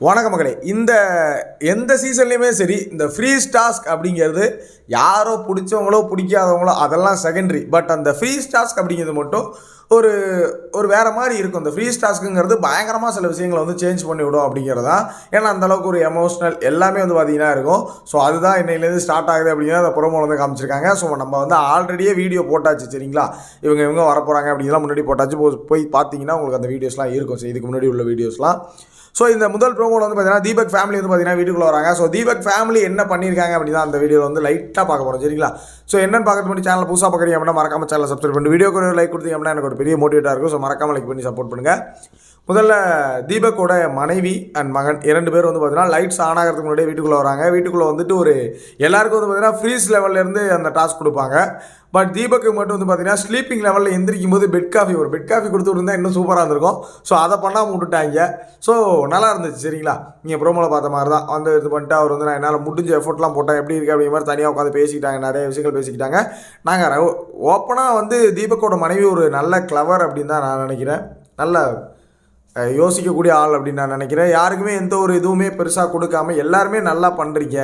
வணக்க மகளே இந்த எந்த சீசன்லேயுமே சரி இந்த ஃப்ரீஸ் டாஸ்க் அப்படிங்கிறது யாரோ பிடிச்சவங்களோ பிடிக்காதவங்களோ அதெல்லாம் செகண்டரி பட் அந்த ஃப்ரீஸ் டாஸ்க் அப்படிங்கிறது மட்டும் ஒரு ஒரு வேறு மாதிரி இருக்கும். இந்த ஃப்ரீஸ் டாஸ்க்குங்கிறது பயங்கரமாக சில விஷயங்களை வந்து சேஞ்ச் பண்ணி விடும் அப்படிங்கிறது. தான் ஏன்னா அந்த அளவுக்கு ஒரு எமோஷ்னல் எல்லாமே வந்து பார்த்தீங்கன்னா இருக்கும். ஸோ அதுதான் இன்னையிலேருந்து ஸ்டார்ட் ஆகுது அப்படின்னா அந்த ப்ரோமோவில் வந்து காமிச்சிருக்காங்க. ஸோ நம்ம வந்து ஆல்ரெடியே வீடியோ போட்டாச்சு சரிங்களா? இவங்க இவங்க வரப்போகிறாங்க அப்படிங்கலாம் முன்னாடி போட்டாச்சு. போய் பார்த்தீங்கன்னா உங்களுக்கு அந்த வீடியோஸ்லாம் இருக்கும். ஸோ இதுக்கு முன்னாடி உள்ள வீடியோஸ்லாம் ஸோ இந்த முதல் ப்ரோமோவில் வந்து பார்த்தீங்கன்னா தீபக் ஃபேமிலி வந்து பார்த்தீங்கன்னா வீட்டுக்குள்ளே வராங்க. ஸோ தீபக் ஃபேமிலி என்ன பண்ணியிருக்காங்க அப்படின்னா அந்த வீடியோவில் வந்து லைட்டாக பார்க்க போகிறோம் சரிங்களா? ஸோ என்னென்னு பார்க்கறது முன்னாடி சேனல் புதுசாக பார்க்குறீங்க அப்படின்னா மறக்காம சேனல் சப்ஸ்கிரைப் பண்ணி வீடியோக்கு ஒரு லைக் கொடுத்தீங்க அப்படின்னா எனக்கு ஒரு பெரிய மோட்டிவேட்டாக இருக்கும். ஸோ மறக்காமல் லைக் பண்ணி சப்போர்ட் பண்ணுங்கள் முதல்ல தீபக்கோட மனைவி அண்ட் மகன் இரண்டு பேர் வந்து பார்த்தீங்கன்னா லைட்ஸ் ஆன் ஆகிறதுக்கு முன்னாடியே வீட்டுக்குள்ளே வராங்க. வீட்டுக்குள்ளே வந்துட்டு ஒரு எல்லாருக்கும் வந்து பார்த்தீங்கன்னா ஃப்ரீஸ் லெவல்லேருந்து அந்த டாஸ்க் கொடுப்பாங்க. பட் தீபக்கு மட்டும் வந்து பார்த்தீங்கன்னா ஸ்லீப்பிங் லெவலில் எந்திரிக்கும் போது பெட் காஃபி ஒரு பெட் காஃபி கொடுத்து விட்டுருந்தா இன்னும் சூப்பராக இருந்திருக்கும். ஸோ அதை பண்ணாமல் விட்டுட்டாங்க. ஸோ நல்லா இருந்துச்சு சரிங்களா? நீங்கள் ப்ரோமோவில் பார்த்த மாதிரி தான் வந்து இது பண்ணிட்டு அவர் வந்து நான் என்னால் முடிஞ்ச எஃபர்ட்லாம் போட்டேன். எப்படி இருக்குது அப்படிங்கிற மாதிரி தனியாக உட்காந்து பேசிக்கிட்டாங்க நிறைய விஷயங்கள் பேசிக்கிட்டாங்க. நாங்கள் ஓப்பனாக வந்து தீபக்கோட மனைவி ஒரு நல்ல கிளவர் அப்படின்னு தான் நான் நினைக்கிறேன். நல்ல யோசிக்கக்கூடிய ஆள் அப்படின்னு நான் நினைக்கிறேன். யாருக்குமே எந்த ஒரு இதுவுமே பெருசாக கொடுக்காம எல்லாருமே நல்லா பண்ணுறீங்க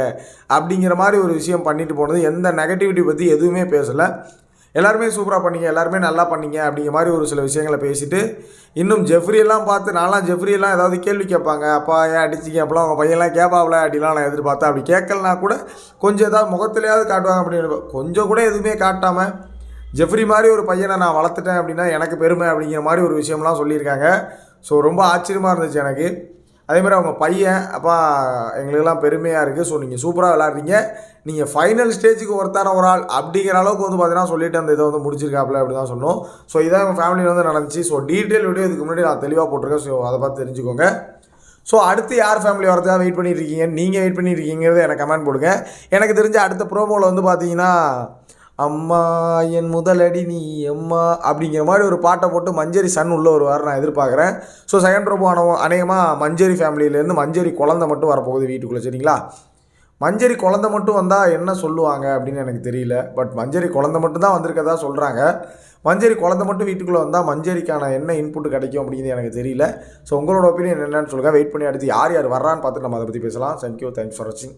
அப்படிங்கிற மாதிரி ஒரு விஷயம் பண்ணிட்டு போனது. எந்த நெகட்டிவிட்டி பற்றி எதுவுமே பேசலை. எல்லாருமே சூப்பராக பண்ணீங்க எல்லாருமே நல்லா பண்ணீங்க அப்படிங்கிற மாதிரி ஒரு சில விஷயங்களை பேசிட்டு இன்னும் ஜெஃப்ரி எல்லாம் பார்த்து நான்லாம் ஜெஃப்ரி எல்லாம் ஏதாவது கேள்வி கேட்பாங்க. அப்பா ஏன் அடிச்சிங்க? அப்பலாம் உங்கள் பையன்லாம் கேட்பாவில் அப்படிலாம் நான் எதிர்பார்த்தேன். அப்படி கேட்கலனா கூட கொஞ்சம் ஏதாவது முகத்துலையாவது காட்டுவாங்க அப்படின்னு கொஞ்சம் கூட எதுவுமே காட்டாமல் ஜெஃப்ரி மாதிரி ஒரு பையனை நான் வளர்த்துட்டேன் அப்படின்னா எனக்கு பெருமை அப்படிங்கிற மாதிரி ஒரு விஷயம்லாம் சொல்லியிருக்காங்க. ஸோ ரொம்ப ஆச்சரியமாக இருந்துச்சு எனக்கு. அதே மாதிரி அவங்க பையன் அப்பா எங்களுக்கெல்லாம் பெருமையாக இருக்குது ஸோ நீங்கள் சூப்பராக விளாட்றீங்க நீங்கள் ஃபைனல் ஸ்டேஜுக்கு ஒருத்தான ஒரு ஆள் அப்படிங்கிற அளவுக்கு வந்து பார்த்தீங்கன்னா சொல்லிட்டு அந்த இதை வந்து முடிச்சிருக்காப்புல அப்படி தான் சொன்னோம். ஸோ இதான் எங்கள் ஃபேமிலியில் வந்து நடந்துச்சு. ஸோ டீட்டெயில் வீடியோ இதுக்கு முன்னாடி நான் தெளிவாக போட்டிருக்கேன். ஸோ அதை பார்த்து தெரிஞ்சுக்கோங்க. ஸோ அடுத்து யார் ஃபேமிலி வரதுக்காக வெயிட் பண்ணிட்டு இருக்கீங்க? நீங்கள் வெயிட் பண்ணிட்டு இருக்கீங்கிறத எனக்கு கமெண்ட் போடுங்க. எனக்கு தெரிஞ்ச அடுத்த ப்ரோமோவில் வந்து பார்த்தீங்கன்னா அம்மா என் முதலடி நீ அம்மா அப்படிங்கிற மாதிரி ஒரு பாட்டை போட்டு மஞ்சரி சன் உள்ளே வருவார் நான் எதிர்பார்க்குறேன். ஸோ செகண்ட் ப்ரோமோ ஆனவன் அநேகமாக மஞ்சரி ஃபேமிலியிலேருந்து மஞ்சரி குழந்தை மட்டும் வரப்போகுது வீட்டுக்குள்ளே சரிங்களா? மஞ்சரி குழந்தை மட்டும் வந்தால் என்ன சொல்லுவாங்க அப்படின்னு எனக்கு தெரியல. பட் மஞ்சரி குழந்தை மட்டும் தான் வந்திருக்கதா சொல்கிறாங்க மஞ்சரி குழந்தை மட்டும் வீட்டுக்குள்ளே வந்தால் மஞ்சரிக்கான என்ன இன்புட் கிடைக்கும் அப்படிங்கிறது எனக்கு தெரியல. ஸோ உங்களோட ஒப்பீனியன் என்னென்னு சொல்லுங்கள் வெயிட் பண்ணி அடுத்து யார் யார் வர்றான்னு பார்த்துட்டு நம்ம அதை பற்றி பேசலாம். தேங்க்யூ தேங்க்ஸ் ஃபார் வாட்சிங்